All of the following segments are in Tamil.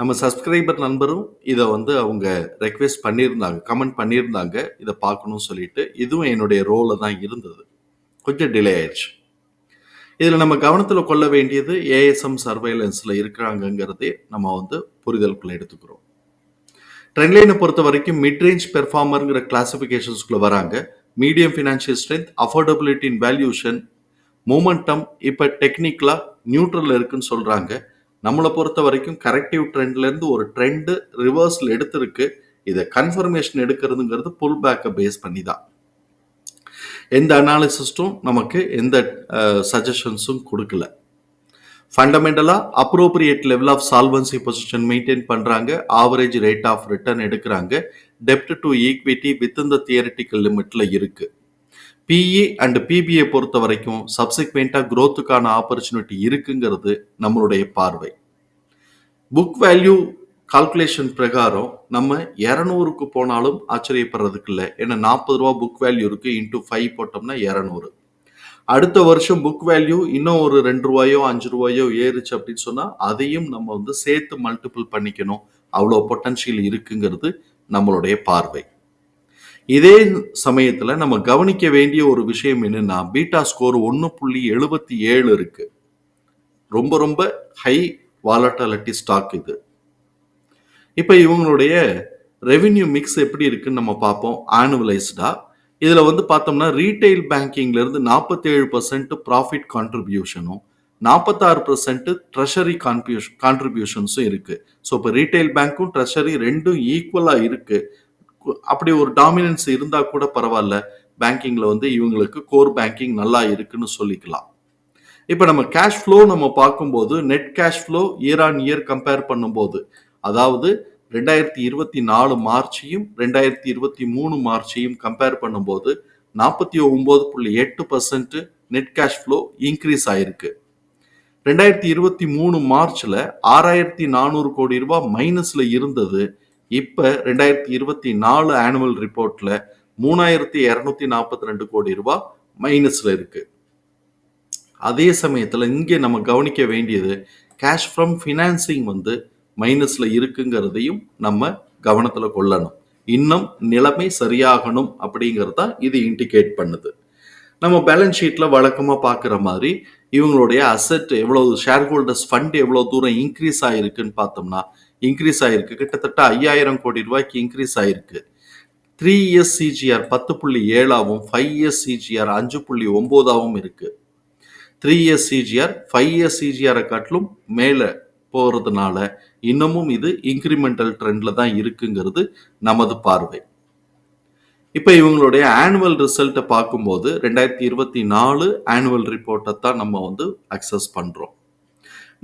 நம்ம சப்ஸ்கிரைபர் நண்பரும் இதை வந்து அவங்க ரெக்வெஸ்ட் பண்ணியிருந்தாங்க கமெண்ட் பண்ணியிருந்தாங்க இதை பார்க்கணும்னு சொல்லிட்டு இதுவும் என்னுடைய ரோலில் தான் இருந்தது. கொஞ்சம் டிலே ஆயிடுச்சு. இதில் நம்ம கவனத்தில் கொள்ள வேண்டியது ஏஎஸ்எம் சர்வைலன்ஸில் இருக்கிறாங்கங்கிறதே நம்ம வந்து புரிதலுக்குள்ளே எடுத்துக்கிறோம். ட்ரெண்ட்லைனை பொறுத்த வரைக்கும் மிட்ரேஞ்ச் பெர்ஃபார்மருங்கிற கிளாஸிஃபிகேஷன்ஸ்குள்ளே வராங்க. Medium financial strength affordability in valuation momentum இப்போ டெக்னிக்கலாக நியூட்ரல் இருக்குன்னு சொல்கிறாங்க நம்மளை பொறுத்த வரைக்கும் கரெக்டிவ் ட்ரெண்ட்லேருந்து ஒரு ட்ரெண்டு ரிவர்ஸில் எடுத்திருக்கு. இதை கன்ஃபர்மேஷன் எடுக்கிறதுங்கிறது புல் பேக்கை பேஸ் பண்ணி தான் எந்த அனாலிசிஸ்டும் நமக்கு எந்த சஜஷன்ஸும் கொடுக்கல. ஃபண்டமெண்டலாக appropriate level of solvency position maintain பண்ணுறாங்க ஆவரேஜ் ரேட் ஆஃப் ரிட்டர்ன் எடுக்கிறாங்க. டெப்ட் டு ஈக்விட்டி வித் இந்த தியரிட்டிக்கல் லிமிட்டில் இருக்குது பிஇ அண்ட் பிபிஏ பொறுத்த வரைக்கும் சப்சிக்வெண்ட்டாக க்ரோத்துக்கான ஆப்பர்ச்சுனிட்டி இருக்குங்கிறது நம்மளுடைய பார்வை. புக் வேல்யூ கால்குலேஷன் பிரகாரம் நம்ம இரநூறுக்கு போனாலும் ஆச்சரியப்படுறதுக்கு இல்லை ஏன்னா நாற்பது ரூபா புக் வேல்யூ இருக்குது இன்ட்டு ஃபைவ் போட்டோம்னா இரநூறு. அடுத்த வருஷம் புக் வேல்யூ இன்னும் ஒரு ரெண்டு ரூபாயோ அஞ்சு ரூபாயோ ஏறுச்சு அப்படின்னு சொன்னால் அதையும் நம்ம வந்து சேர்த்து மல்டிபிள் பண்ணிக்கணும். அவ்வளோ பொட்டன்ஷியல் இருக்குங்கிறது நம்மளுடைய பார்வை. இதே சமயத்தில் நம்ம கவனிக்க வேண்டிய ஒரு விஷயம் என்னென்னா பீட்டா ஸ்கோர் ஒன்று புள்ளி எழுபத்தி ஏழு இருக்குது ரொம்ப ரொம்ப ஹை வாலட்டாலிட்டி ஸ்டாக் இது. இப்போ இவங்களுடைய ரெவின்யூ மிக்ஸ் எப்படி இருக்குன்னு நம்ம பார்ப்போம் ஆனுவலைஸ்டா இதில் வந்து பார்த்தோம்னா ரீட்டைல் பேங்கிங்லேருந்து நாற்பத்தேழு பர்சன்ட் ப்ராஃபிட் கான்ட்ரிபியூஷனும் நாற்பத்தாறு பர்சன்ட் ட்ரெஷரி கான்ட்ரிபியூஷன் கான்ட்ரிபியூஷன்ஸும் இருக்குது ஸோ இப்போ ரீட்டைல் பேங்க்கும் ட்ரெஷரி ரெண்டும் ஈக்குவலாக இருக்குது அப்படி ஒரு டாமினன்ஸ் இருந்தால் கூட பரவாயில்ல. பேங்கிங்கில் வந்து இவங்களுக்கு கோர் பேங்கிங் நல்லா இருக்குன்னு சொல்லிக்கலாம். இப்போ நம்ம கேஷ் ஃப்ளோ நம்ம பார்க்கும்போது net cash flow year on year compare பண்ணும்போது அதாவது ரெண்டாயிரத்தி இருபத்தி நாலு மார்ச்சையும் ரெண்டாயிரத்தி இருபத்தி மூணு மார்ச்சையும் கம்பேர் பண்ணும்போது நாற்பத்தி ஒம்பது புள்ளி எட்டு percent net cash flow increase ஆயிருக்கு. ரெண்டாயிரத்தி இருபத்தி மூணு மார்ச்ல ஆறாயிரத்தி நானூறு கோடி ரூபாய் மைனஸ்ல இருந்தது. இப்போ ரெண்டாயிரத்தி இருபத்தி நாலு ஆனுவல் ரிப்போர்ட்ல மூணாயிரத்தி இரநூத்தி நாற்பத்தி ரெண்டு கோடி ரூபாய் மைனஸ்ல இருக்குது அதே சமயத்தில் இங்கே நம்ம கவனிக்க வேண்டியது கேஷ் ஃப்ரம் ஃபினான்சிங் வந்து மைனஸில் இருக்குங்கிறதையும் நம்ம கவனத்தில் கொள்ளணும். இன்னும் நிலைமை சரியாகணும் அப்படிங்கிறது தான் இது இண்டிகேட் பண்ணுது. நம்ம பேலன்ஸ் ஷீட்டில் வழக்கமாக பார்க்குற மாதிரி இவங்களுடைய அசெட் எவ்வளோ ஷேர் ஹோல்டர்ஸ் ஃபண்ட் எவ்வளோ தூரம் இன்க்ரீஸ் ஆகிருக்குன்னு பார்த்தோம்னா இன்க்ரீஸ் ஆகிருக்கு கிட்டத்தட்ட ஐயாயிரம் கோடி ரூபாய்க்கு இன்க்ரீஸ் ஆகிருக்கு த்ரீ இயர்ஸ் சிஜிஆர் பத்து புள்ளி ஏழாவும் ஃபைவ் இயர்ஸ் சிஜிஆர் அஞ்சு புள்ளி ஒம்போதாவும் இருக்குது three years CAGR five years சிஜிஆரை காட்டிலும் மேலே போகிறதுனால இன்னமும் இது இன்க்ரிமெண்டல் ட்ரெண்டில் தான் இருக்குங்கிறது நமது பார்வை. இப்போ இவங்களுடைய ஆனுவல் ரிசல்ட்டை பார்க்கும்போது ரெண்டாயிரத்தி இருபத்தி நாலு ஆனுவல் ரிப்போர்ட்டை தான் நம்ம வந்து அக்சஸ் பண்ணுறோம்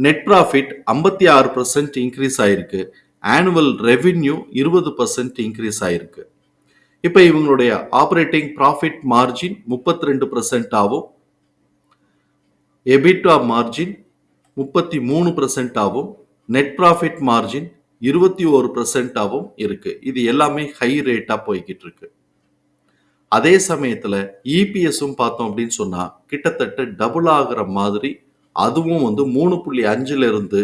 நெட் ப்ராஃபிட் ஐம்பத்தி ஆறு பர்சன்ட் இன்க்ரீஸ் ஆயிருக்கு. ஆனுவல் ரெவின்யூ இருபது பர்சன்ட் இன்க்ரீஸ் ஆயிருக்கு. இப்போ இவங்களுடைய ஆப்ரேட்டிங் ப்ராஃபிட் மார்ஜின் முப்பத்தி ரெண்டு பர்சன்டாகவும் எபிட்டா மார்ஜின் முப்பத்தி மூணு பர்சன்டாகவும் நெட் ப்ராஃபிட் மார்ஜின் இருபத்தி ஒரு பர்சன்டாகவும் இருக்கு. இது எல்லாமே ஹை ரேட்டாக போய்கிட்டு இருக்கு அதே சமயத்தில் இபிஎஸும் பார்த்தோம் அப்படின்னு சொன்னால் கிட்டத்தட்ட டபுள் ஆகிற மாதிரி அதுவும் வந்து மூணு புள்ளி அஞ்சுலேருந்து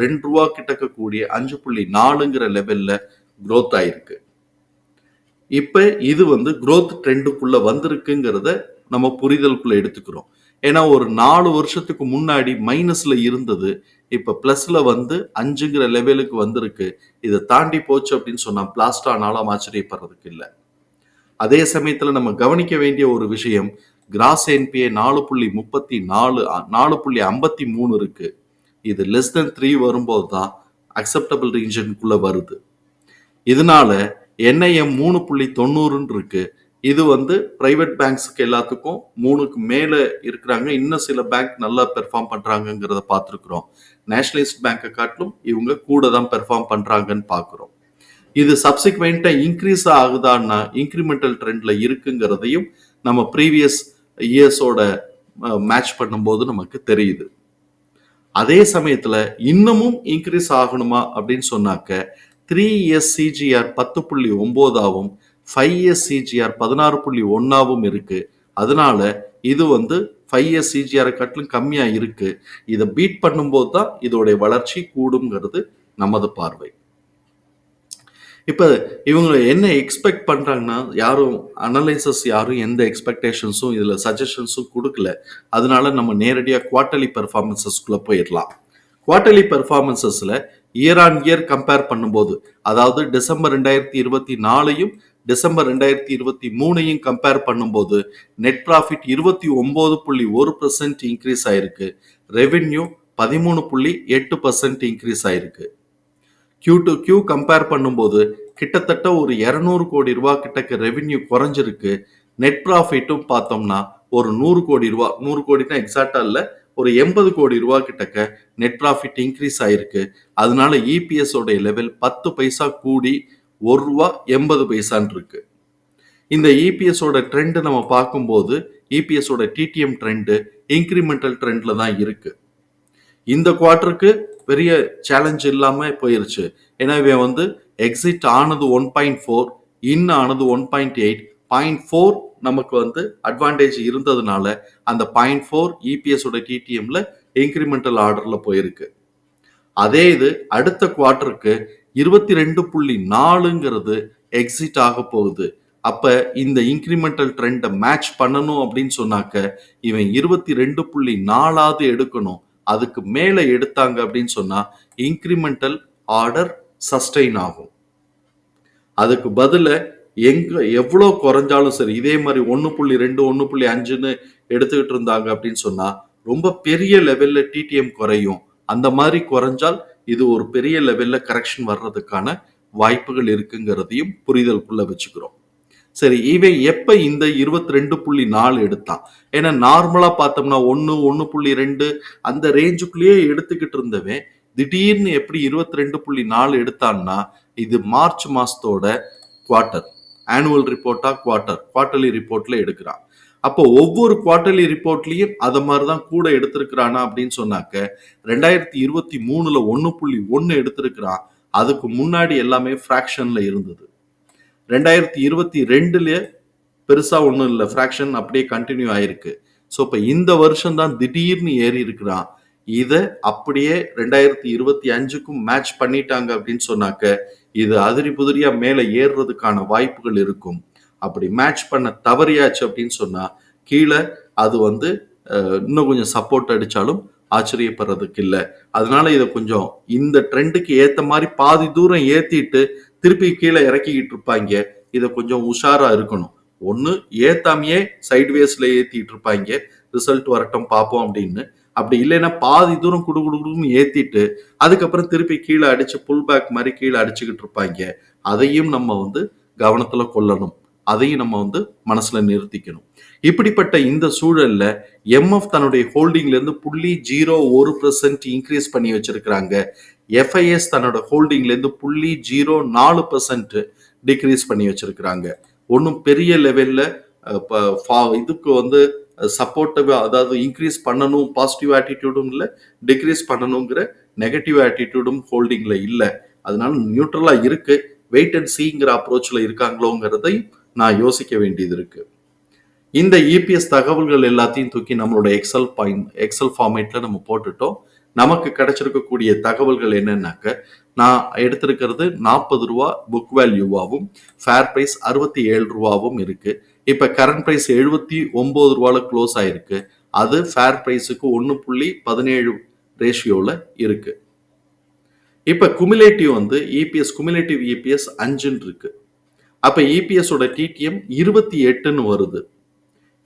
ரெண்டு ரூபா கிட்டக்கக்கூடிய அஞ்சு புள்ளி நாலுங்கிற லெவலில் க்ரோத் ஆயிருக்கு. இப்போ இது வந்து க்ரோத் ட்ரெண்டுக்குள்ளே வந்திருக்குங்கிறத நம்ம புரிதலுக்குள்ளே எடுத்துக்கிறோம். ஏன்னா ஒரு நாலு வருஷத்துக்கு முன்னாடி மைனஸ்ல இருந்தது. இப்ப பிளஸ்ல வந்து அஞ்சுங்கிற லெவலுக்கு வந்திருக்கு. இதை தாண்டி போச்சு அப்படின்னு சொன்னா பிளாஸ்டானாலும் ஆச்சரியப்படுறதுக்கு இல்லை. அதே சமயத்துல நம்ம கவனிக்க வேண்டிய ஒரு விஷயம் கிராஸ் என்பிஏ நாலு புள்ளி முப்பத்தி நாலு நாலு புள்ளி ஐம்பத்தி மூணு இருக்கு. இது லெஸ் தென் த்ரீ வரும்போது தான் அக்செப்டபிள் ரீஜனுக்குள்ள வருது. இதனால என்ஐஎம் மூணு புள்ளி தொண்ணூறுன்னு இருக்கு. இது வந்து பிரைவேட் பேங்க்ஸுக்கு எல்லாத்துக்கும் மூணுக்கு மேலே இருக்கிறாங்க. இன்னும் சில பேங்க் நல்லா பெர்ஃபார்ம் பண்ணுறாங்கங்கிறத பார்த்துருக்குறோம். நேஷனலிஸ்ட் பேங்க்கை காட்டிலும் இவங்க கூட தான் பெர்ஃபார்ம் பண்ணுறாங்கன்னு பார்க்குறோம். இது சப்சிக்வெண்ட்டாக இன்க்ரீஸ் ஆகுதான்னா இன்க்ரிமெண்டல் ட்ரெண்டில் இருக்குங்கிறதையும் நம்ம ப்ரீவியஸ் இயர்ஸோட மேட்ச் பண்ணும்போது நமக்கு தெரியுது. அதே சமயத்தில் இன்னமும் இன்க்ரீஸ் ஆகணுமா அப்படின்னு சொன்னாக்க த்ரீ இயர்ஸ் சிஜிஆர் பத்து புள்ளி ஒம்போதாவும் ஃபைவ் இயர்ஸ் சிஜிஆர் பதினாறு புள்ளி ஒன்னாவும் இருக்கு. அதனால இது வந்து ஃபைவ் இயர்ஸ் சிஜிஆரை கட்டிலும் கம்மியாக இருக்கு. இதை பீட் பண்ணும்போது தான் இதோடைய வளர்ச்சி கூடுங்கிறது நமது பார்வை. இப்போ இவங்க என்ன எக்ஸ்பெக்ட் பண்ணுறாங்கன்னா யாரும் அனலைசஸ் யாரும் எந்த எக்ஸ்பெக்டேஷன்ஸும் இதில் சஜஷன்ஸும் கொடுக்கல. அதனால நம்ம நேரடியாக குவார்ட்டர்லி பெர்ஃபார்மன்சஸ்குள்ளே போயிடலாம். குவார்ட்டர்லி பெர்ஃபார்மன்சஸில் இயர் ஆன் இயர் கம்பேர் பண்ணும்போது அதாவது டிசம்பர் ரெண்டாயிரத்தி இருபத்தி நாலையும் டிசம்பர் ரெண்டாயிரத்தி இருபத்தி மூணையும் கம்பேர் பண்ணும்போது நெட் ப்ராஃபிட் இருபத்தி ஒம்பது புள்ளி ஒரு பர்சன்ட் இன்க்ரீஸ் ஆயிருக்கு. ரெவென்யூ பதிமூணு புள்ளி எட்டு பர்சன்ட் இன்க்ரீஸ் ஆயிருக்கு. கியூ டு கியூ கம்பேர் பண்ணும்போது கிட்டத்தட்ட ஒரு இரநூறு கோடி ரூபா கிட்டக்க ரெவென்யூ குறைஞ்சிருக்கு. நெட் ப்ராஃபிட்டும் பார்த்தோம்னா ஒரு நூறு கோடி ரூபா நூறு கோடினா எக்ஸாக்டா இல்லை ஒரு எண்பது கோடி ரூபா கிட்டக்க நெட் ப்ராஃபிட் இன்க்ரீஸ் ஆயிருக்கு. அதனால இபிஎஸ் உடைய லெவல் பத்து பைசா கூடி ஒரு ரூபா எண்பது பைசான் இருக்கு. இந்த இபிஎஸோட ட்ரெண்டு நம்ம பார்க்கும்போது இபிஎஸோட டிடிஎம் ட்ரெண்டு இன்க்ரிமெண்டல் ட்ரெண்டில் தான் இருக்கு. இந்த குவார்ட்டருக்கு பெரிய சேலஞ்ச் இல்லாமல் போயிருச்சு. எனவே வந்து எக்ஸிட் ஆனது ஒன் பாயிண்ட் ஃபோர் இன் ஆனது one point eight point four நமக்கு வந்து அட்வான்டேஜ் இருந்ததுனால அந்த பாயிண்ட் ஃபோர் இபிஎஸோட டிடிஎம்ல இன்க்ரிமெண்டல் ஆர்டரில் போயிருக்கு. அதே இது அடுத்த குவார்ட்டருக்கு இருபத்தி ரெண்டு புள்ளி நாலுங்கிறது எக்ஸிட் ஆக போகுது. அப்ப இந்த இன்க்ரிமெண்டல் ட்ரெண்டை மேட்ச் பண்ணணும் அப்படின்னு சொன்னாக்க இவன் இருபத்தி ரெண்டு புள்ளி நாலாவது எடுக்கணும். அதுக்கு மேலே எடுத்தாங்க அப்படின்னு சொன்னா இன்க்ரிமெண்டல் ஆர்டர் சஸ்டெயின் ஆகும். அதுக்கு பதில எங்க எவ்வளோ குறைஞ்சாலும் சரி இதே மாதிரி ஒன்று புள்ளி ரெண்டு ஒன்று புள்ளி அஞ்சுன்னு எடுத்துக்கிட்டு இருந்தாங்க அப்படின்னு சொன்னா ரொம்ப பெரிய லெவல்ல டிடிஎம் குறையும். அந்த மாதிரி குறைஞ்சால் இது ஒரு பெரிய லெவலில் கரெக்ஷன் வர்றதுக்கான வாய்ப்புகள் இருக்குங்கிறதையும் புரிதலுக்குள்ள வச்சுக்கிறோம். சரி இவன் எப்ப இந்த இருபத்தி ரெண்டு புள்ளி நாலு எடுத்தான்? ஏன்னா நார்மலா பார்த்தோம்னா ஒன்று ஒன்று புள்ளி ரெண்டு அந்த ரேஞ்சுக்குள்ளேயே எடுத்துக்கிட்டு இருந்தவன் திடீர்னு எப்படி இருபத்தி ரெண்டு புள்ளி நாலு எடுத்தான்னா இது மார்ச் மாசத்தோட குவார்ட்டர் ஆனுவல் ரிப்போர்ட்டா குவார்ட்டர் குவார்ட்டர்லி ரிப்போர்ட்ல எடுக்கிறான். அப்போ ஒவ்வொரு குவார்டர்லி ரிப்போர்ட்லயும் அதை மாதிரி தான் கூட எடுத்திருக்கிறானா அப்படின்னு சொன்னாக்க ரெண்டாயிரத்தி இருபத்தி மூணுல ஒன்று புள்ளி ஒன்று எடுத்திருக்கிறான் அதுக்கு முன்னாடி எல்லாமே ஃப்ராக்ஷன்ல இருந்தது. ரெண்டாயிரத்தி இருபத்தி ரெண்டுல பெருசா ஒன்றும் இல்லை. ஃப்ராக்ஷன் அப்படியே கண்டினியூ ஆயிருக்கு. ஸோ இப்போ இந்த வருஷம் தான் திடீர்னு ஏறி இருக்கிறான் இதை அப்படியே ரெண்டாயிரத்தி இருபத்தி அஞ்சுக்கும் மேட்ச் பண்ணிட்டாங்க அப்படின்னு சொன்னாக்க இது அதிரி புதிரியா மேலே ஏறுறதுக்கான வாய்ப்புகள் இருக்கும். அப்படி மேட்ச் பண்ண தவறியாச்சு அப்படின்னு சொன்னால் கீழே அது வந்து இன்னும் கொஞ்சம் சப்போர்ட் அடித்தாலும் ஆச்சரியப்படுறதுக்கு இல்லை. அதனால இதை கொஞ்சம் இந்த ட்ரெண்டுக்கு ஏற்ற மாதிரி பாதி தூரம் ஏற்றிட்டு திருப்பி கீழே இறக்கிக்கிட்டு இருப்பாங்க. இதை கொஞ்சம் உஷாராக இருக்கணும். ஒன்று ஏத்தாமையே சைட்வேஸில் ஏற்றிட்டு இருப்பாங்க. ரிசல்ட் வரட்டும் பார்ப்போம் அப்படின்னு. அப்படி இல்லைன்னா பாதி தூரம் குடு குடுன்னு ஏற்றிட்டு அதுக்கப்புறம் திருப்பி கீழே அடித்து புல் பேக் மாதிரி கீழே அடிச்சுக்கிட்டு இருப்பாங்க. அதையும் நம்ம வந்து கவனத்தில் கொள்ளணும். அதையும் நம்ம வந்து மனசுல நிறுத்திக்கணும். இப்படிப்பட்ட இந்த சூழல்ல எம்எஃப் தன்னுடைய ஹோல்டிங்ல இருந்து புள்ளி ஜீரோ ஒரு பர்சன்ட் இன்க்ரீஸ் பண்ணி வச்சிருக்கிறாங்க. எஃப்ஐஎஸ் தன்னோட ஹோல்டிங்ல இருந்து புள்ளி ஜீரோ நாலு பர்சன்ட் டிக்ரீஸ் பண்ணி வச்சிருக்கிறாங்க. ஒன்றும் பெரிய லெவல்ல இதுக்கு வந்து சப்போர்ட்டிவ் அதாவது இன்க்ரீஸ் பண்ணணும் பாசிட்டிவ் ஆட்டிடியூடும் இல்லை டிக்ரீஸ் பண்ணணுங்கிற நெகட்டிவ் ஆட்டிடியூடும் ஹோல்டிங்ல இல்லை. அதனால நியூட்ரலா இருக்கு. வெயிட் அண்ட் சீங்கிற அப்ரோச்ல இருக்காங்களோங்கிறதையும் நான் யோசிக்க வேண்டியது இருக்கு. இந்த இபிஎஸ் தகவல்கள் எல்லாத்தையும் தூக்கி நம்மளோட எக்ஸல் பாயிண்ட் எக்ஸல் ஃபார்மேட்ல நம்ம போட்டுட்டோம். நமக்கு கிடைச்சிருக்கக்கூடிய தகவல்கள் என்னன்னாக்க நான் எடுத்திருக்கிறது நாற்பது ரூபா புக் வேல்யூவாகவும் ஃபேர் ப்ரைஸ் அறுபத்தி ஏழு ரூபாவும் இருக்கு. இப்போ கரண்ட் ப்ரைஸ் எழுபத்தி ஒம்பது ரூபாவில் க்ளோஸ் ஆயிருக்கு. அது ஃபேர் ப்ரைஸுக்கு ஒன்று புள்ளி பதினேழு ரேஷியோவில் இருக்கு. இப்போ குமுலேட்டிவ் வந்து இபிஎஸ் குமுலேட்டிவ் இபிஎஸ் அஞ்சுன்னு இருக்குது அப்போ இபிஎஸோட டிடிஎம் இருபத்தி எட்டுன்னு வருது.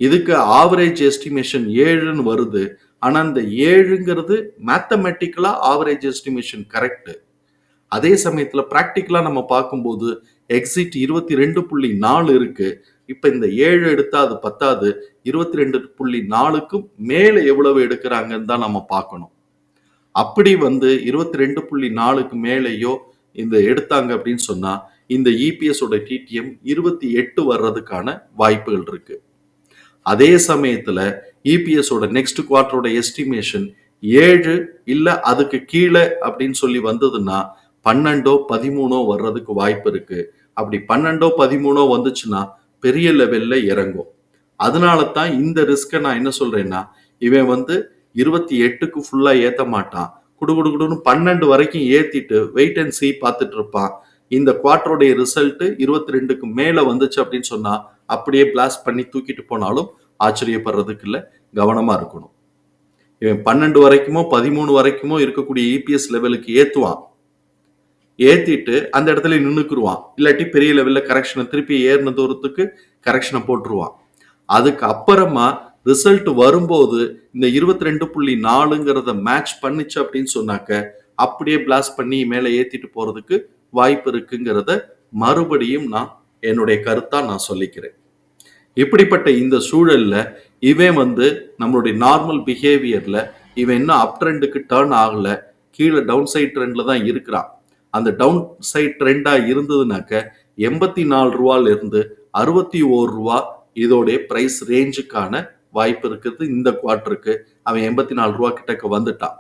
இதுக்கு ஆவரேஜ் எஸ்டிமேஷன் ஏழுன்னு வருது. ஆனால் இந்த ஏழுங்கிறது மேத்தமெட்டிக்கலாக ஆவரேஜ் எஸ்டிமேஷன் கரெக்டு அதே சமயத்தில் ப்ராக்டிக்கலாக நம்ம பார்க்கும்போது எக்ஸிட் இருபத்தி ரெண்டு புள்ளி நாலு இருக்கு. இப்போ இந்த ஏழு எடுத்தால் அது பத்தாது. இருபத்தி ரெண்டு புள்ளி நாலுக்கும் மேலே எவ்வளவு எடுக்கிறாங்கன்னு தான் நம்ம பார்க்கணும். அப்படி வந்து இருபத்தி ரெண்டு புள்ளி நாலுக்கு மேலேயோ இந்த எடுத்தாங்க அப்படின்னு சொன்னால் இந்த இபிஎஸோட டிடிஎம் இருபத்தி எட்டு வர்றதுக்கான வாய்ப்புகள் இருக்கு. அதே சமயத்துல இபிஎஸோட நெக்ஸ்ட் குவார்டரோட எஸ்டிமேஷன் ஏழு இல்ல அதுக்கு கீழே அப்படின்னு சொல்லி வந்ததுன்னா பன்னெண்டோ பதிமூணோ வர்றதுக்கு வாய்ப்பு இருக்கு. அப்படி பன்னெண்டோ பதிமூணோ வந்துச்சுன்னா பெரிய லெவல்ல இறங்கும். அதனால தான் இந்த ரிஸ்க்கை நான் என்ன சொல்றேன்னா இவன் வந்து இருபத்தி எட்டுக்கு ஃபுல்லா ஏத்த மாட்டான் குடு குடு குடுன்னு பன்னெண்டு வரைக்கும் ஏத்திட்டு வெயிட் அண்ட் சி பார்த்துட்டு இருப்பான். இந்த குவார்டருடைய ரிசல்ட் இருபத்தி ரெண்டுக்கு மேல வந்துச்சு அப்படின்னு சொன்னா அப்படியே பிளாஸ்ட் பண்ணி தூக்கிட்டு போனாலும் ஆச்சரியப்படுறதுக்கு இல்லை கவனமா இருக்கணும். இவன் பன்னெண்டு வரைக்குமோ பதிமூணு வரைக்குமோ இருக்கக்கூடிய இபிஎஸ் லெவலுக்கு ஏத்துவான். ஏத்திட்டு அந்த இடத்துல நின்றுக்குருவான் இல்லாட்டி பெரிய லெவல்ல கரெக்ஷனை திருப்பி ஏறின தூரத்துக்கு கரெக்ஷனை போட்டுருவான். அதுக்கு அப்புறமா ரிசல்ட் வரும்போது இந்த இருபத்தி ரெண்டு புள்ளி நாலுங்கிறத மேட்ச் பண்ணிச்சு அப்படின்னு சொன்னாக்க அப்படியே பிளாஸ்ட் பண்ணி மேலே ஏத்திட்டு போறதுக்கு வாய்ப்பு இருக்குங்கிறத மறுபடியும் நான் என்னுடைய கருத்தா நான் சொல்லிக்கிறேன். இப்படிப்பட்ட இந்த சூழல்ல இவன் வந்து நம்மளுடைய நார்மல் பிஹேவியர்ல இவன் இன்னும் அப் ட்ரெண்டுக்கு டேர்ன் ஆகல கீழே டவுன் சைட் ட்ரெண்ட்ல தான் இருக்கிறான். அந்த டவுன் சைட் ட்ரெண்டா இருந்ததுனாக்க எண்பத்தி நாலு ரூபால இருந்து அறுபத்தி ஓரு ரூபா இதோடைய பிரைஸ் ரேஞ்சுக்கான வாய்ப்பு இருக்குது. இந்த குவார்ட்டருக்கு அவன் எண்பத்தி நாலு ரூபா கிட்டக்க வந்துட்டான்.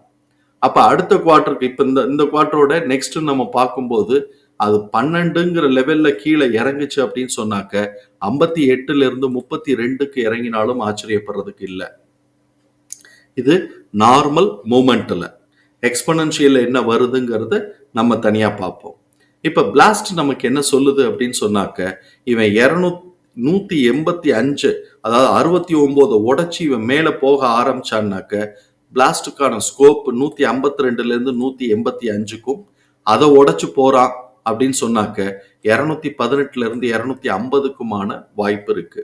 அப்ப அடுத்த குவார்ட்டருக்கு இப்ப இந்த இந்த குவார்ட்டரோட நெக்ஸ்ட் நம்ம பார்க்கும்போது அது பன்னெண்டுங்கிற லெவல்ல கீழே இறங்குச்சு அப்படின்னு சொன்னாக்க ஐம்பத்தி எட்டுல இருந்து முப்பத்தி ரெண்டுக்கு இறங்கினாலும் ஆச்சரியப்படுறதுக்கு இல்லை. இது நார்மல் மூமெண்ட்ல எக்ஸ்பனன்ஷியல் என்ன வருதுங்கிறத நம்ம தனியா பார்ப்போம். இப்ப பிளாஸ்ட் நமக்கு என்ன சொல்லுது அப்படின்னு சொன்னாக்க இவன் இரநூத் நூத்தி எண்பத்தி அஞ்சு அதாவது அறுபத்தி ஒன்பது உடச்சி இவன் மேல போக ஆரம்பிச்சான்னாக்க பிளாஸ்டுக்கான ஸ்கோப் நூத்தி ஐம்பத்தி ரெண்டுல இருந்து நூத்தி எண்பத்தி அஞ்சுக்கும் அதை உடைச்சு போறான் அப்படின்னு சொன்னாக்க இருநூத்தி பதினெட்டுல இருந்து இருநூத்தி ஐம்பதுக்குமான வாய்ப்பு இருக்கு.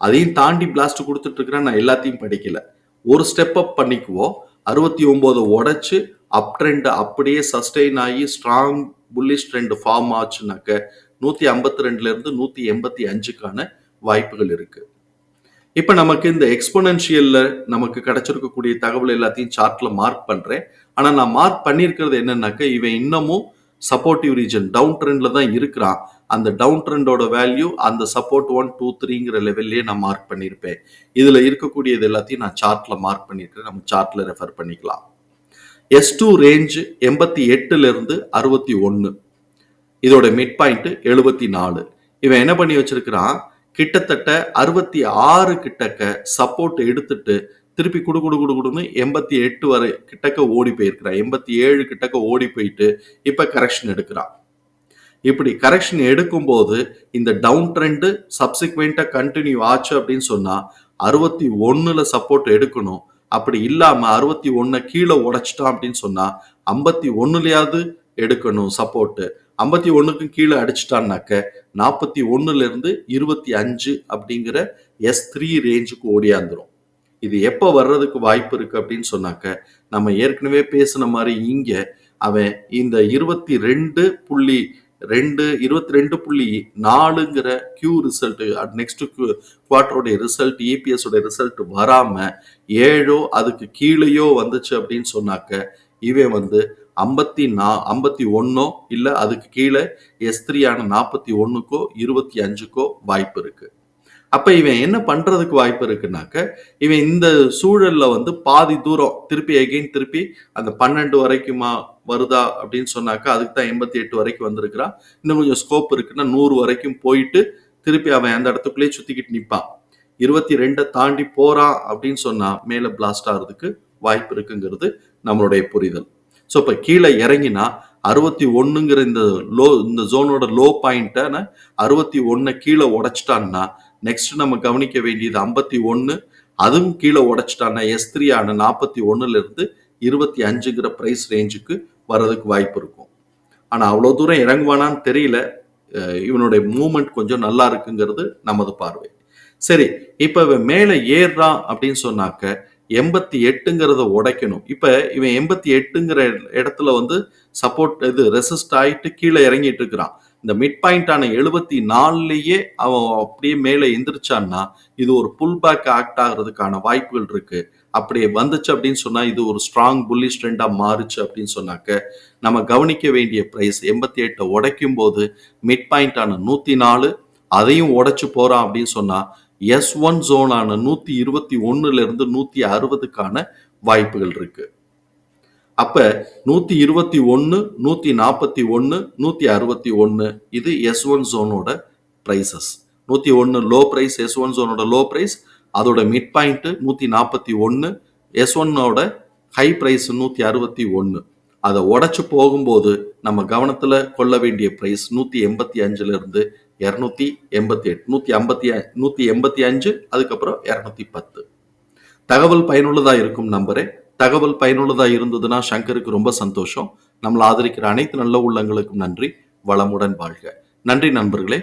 அதையும் தாண்டி பிளாஸ்ட் கொடுத்துட்டு இருக்கிறேன் நான் எல்லாத்தையும் படிக்கல. ஒரு ஸ்டெப் அப் பண்ணிக்குவோம். அறுபத்தி ஒன்பது உடைச்சு அப் ட்ரெண்ட் அப்படியே சஸ்டெயின் ஆகி ஸ்ட்ராங் புல்லிஷ் ட்ரெண்ட் ஃபார்ம் ஆச்சுனாக்க நூத்தி ஐம்பத்தி ரெண்டுல இருந்து நூத்தி எண்பத்தி அஞ்சுக்கான வாய்ப்புகள் இருக்கு. இப்போ நமக்கு இந்த எக்ஸ்போனன்ஷியலில் நமக்கு கிடைச்சிருக்கக்கூடிய தகவல் எல்லாத்தையும் சார்ட்டில் மார்க் பண்ணுறேன் ஆனால் நான் மார்க் பண்ணியிருக்கிறது என்னன்னாக்க இவன் இன்னமும் சப்போர்ட்டிவ் ரீஜன் டவுன் ட்ரெண்டில் தான் இருக்கிறான். அந்த டவுன் ட்ரெண்டோட வேல்யூ அந்த சப்போர்ட் ஒன் டூ த்ரீங்கிற லெவல்லே நான் மார்க் பண்ணியிருப்பேன். இதில் இருக்கக்கூடியது எல்லாத்தையும் நான் சார்ட்டில் மார்க் பண்ணியிருக்கேன் நம்ம சார்ட்டில் ரெஃபர் பண்ணிக்கலாம். எஸ் டூ ரேஞ்ச் எண்பத்தி எட்டுலேருந்து அறுபத்தி ஒன்று இதோட மிட் பாயிண்ட்டு எழுபத்தி நாலு. இவன் என்ன பண்ணி வச்சிருக்கிறான்? கிட்டத்தட்ட அறுபத்தி ஆறு கிட்டக்க சப்போர்ட் எடுத்துட்டு திருப்பி குடு குடு குடு குடுன்னு எண்பத்தி எட்டு வரை கிட்டக்க ஓடி போயிருக்கிறான். எண்பத்தி ஏழு கிட்டக்க ஓடி போயிட்டு இப்போ கரெக்ஷன் எடுக்கிறான். இப்படி கரெக்ஷன் எடுக்கும்போது இந்த டவுன் ட்ரெண்டு சப்சிக்வெண்ட்டாக கண்டினியூ ஆச்சு அப்படின்னு சொன்னால் அறுபத்தி ஒன்றில் சப்போர்ட் எடுக்கணும். அப்படி இல்லாமல் அறுபத்தி ஒன்றை கீழே உடைச்சிட்டான் அப்படின்னு சொன்னால் ஐம்பத்தி ஒன்றுலையாவது எடுக்கணும் சப்போர்ட்டு ஐம்பத்தி ஒன்றுக்கும் கீழே அடிச்சிட்டான்னாக்க நாற்பத்தி ஒன்றுலேருந்து இருபத்தி அஞ்சு அப்படிங்கிற எஸ் த்ரீ ரேஞ்சுக்கு ஓடியாந்துரும். இது எப்போ வர்றதுக்கு வாய்ப்பு இருக்கு அப்படின்னு சொன்னாக்க நம்ம ஏற்கனவே பேசின மாதிரி இங்கே அவன் இந்த இருபத்தி ரெண்டு புள்ளி ரெண்டு இருபத்தி ரெண்டு புள்ளி நாலுங்கிற கியூ ரிசல்ட்டு நெக்ஸ்ட் குவார்டருடைய ரிசல்ட் இபிஎஸ் ரிசல்ட் வராமல் ஏழோ அதுக்கு கீழேயோ வந்துச்சு அப்படின்னு சொன்னாக்க இவன் வந்து ஐம்பத்தி நா ஐம்பத்தி ஒன்றோ இல்லை அதுக்கு கீழே எஸ் த்ரீயான நாற்பத்தி ஒன்றுக்கோ இருபத்தி அஞ்சுக்கோ வாய்ப்பு இருக்குது அப்போ இவன் என்ன பண்ணுறதுக்கு வாய்ப்பு இருக்குனாக்க இவன் இந்த சூழலில் வந்து பாதி தூரம் திருப்பி எகெயின் திருப்பி அந்த பன்னெண்டு வரைக்குமா வருதா அப்படின்னு சொன்னாக்கா அதுக்கு தான் எண்பத்தி எட்டு வரைக்கும் வந்திருக்கிறான். இன்னும் கொஞ்சம் ஸ்கோப் இருக்குன்னா நூறு வரைக்கும் போயிட்டு திருப்பி அவன் அந்த இடத்துக்குள்ளேயே சுற்றிக்கிட்டு நிற்பான் இருபத்தி ரெண்டை தாண்டி போகிறான் அப்படின்னு சொன்னா மேலே பிளாஸ்ட் ஆகிறதுக்கு வாய்ப்பு இருக்குங்கிறது நம்மளுடைய புரிதல். ஸோ இப்போ கீழே இறங்கினா அறுபத்தி ஒன்றுங்கிற இந்த லோ இந்த ஜோனோட லோ பாயிண்ட்டை அறுபத்தி ஒன்றை கீழே உடைச்சிட்டான்னா நெக்ஸ்ட் நம்ம கவனிக்க வேண்டியது ஐம்பத்தி ஒன்று அதுவும் கீழே உடைச்சிட்டான்னா எஸ் த்ரீ ஆன நாற்பத்தி ஒன்றுலேருந்து இருபத்தி அஞ்சுங்கிற ப்ரைஸ் ரேஞ்சுக்கு வர்றதுக்கு வாய்ப்பு இருக்கும். ஆனால் அவ்வளோ தூரம் இறங்குவானான்னு தெரியல. இவனுடைய மூமெண்ட் கொஞ்சம் நல்லா இருக்குங்கிறது நமது பார்வை. சரி இப்போ இவன் மேலே ஏறுறான் அப்படின்னு சொன்னாக்க எண்பத்தி எட்டுங்கிறத உடைக்கணும். இப்போ இவன் எண்பத்தி எட்டுங்கிற இடத்துல வந்து சப்போர்ட் இது ரெசிஸ்ட் ஆகிட்டு கீழே இறங்கிட்டு இருக்கிறான் இந்த மிட் பாயிண்டான எழுபத்தி நாலுலேயே அவன் அப்படியே மேலே எந்திரிச்சான்னா இது ஒரு புல் பேக் ஆக்ட் ஆகிறதுக்கான வாய்ப்புகள் இருக்கு. அப்படி வந்துச்சு அப்படின்னு சொன்னா இது ஒரு ஸ்ட்ராங் புல்லி ஸ்ட்ரெண்டாக மாறுச்சு அப்படின்னு சொன்னாக்க நம்ம கவனிக்க வேண்டிய பிரைஸ் எண்பத்தி எட்டை உடைக்கும் போது மிட் பாயிண்டான நூற்றி நாலு அதையும் உடைச்சு போகிறான் அப்படின்னு சொன்னால் எஸ் ஒன் ஜோனான நூற்றி இருபத்தி ஒன்றுலேருந்து நூற்றி அறுபதுக்கான வாய்ப்புகள் இருக்குது அப்போ நூற்றி இருபத்தி ஒன்று நூற்றி நாற்பத்தி ஒன்று நூற்றி அறுபத்தி ஒன்று இது எஸ் ஒன் ஜோனோட ப்ரைஸஸ் நூற்றி ஒன்று லோ ப்ரைஸ் எஸ் ஒன் ஜோனோட லோ ப்ரைஸ் அதோட மிட் பாயிண்ட்டு நூற்றி நாற்பத்தி ஒன்று எஸ் ஒன்னோட ஹை ப்ரைஸ் நூற்றி அறுபத்தி ஒன்று அதை உடச்சி போகும்போது நம்ம கவனத்தில் கொள்ள வேண்டிய ப்ரைஸ் நூற்றி எண்பத்தி அஞ்சுலேருந்து இருநூத்தி எண்பத்தி எட்டு நூத்தி ஐம்பத்தி நூத்தி எண்பத்தி அஞ்சு அதுக்கப்புறம் இருநூத்தி பத்து. தகவல் பயனுள்ளதா இருக்கும் நம்பரே. தகவல் பயனுள்ளதா இருந்ததுன்னா சங்கருக்கு ரொம்ப சந்தோஷம். நம்மளை ஆதரிக்கிற அனைத்து நல்ல உள்ளங்களுக்கும் நன்றி. வளமுடன் வாழ்க. நன்றி நண்பர்களே.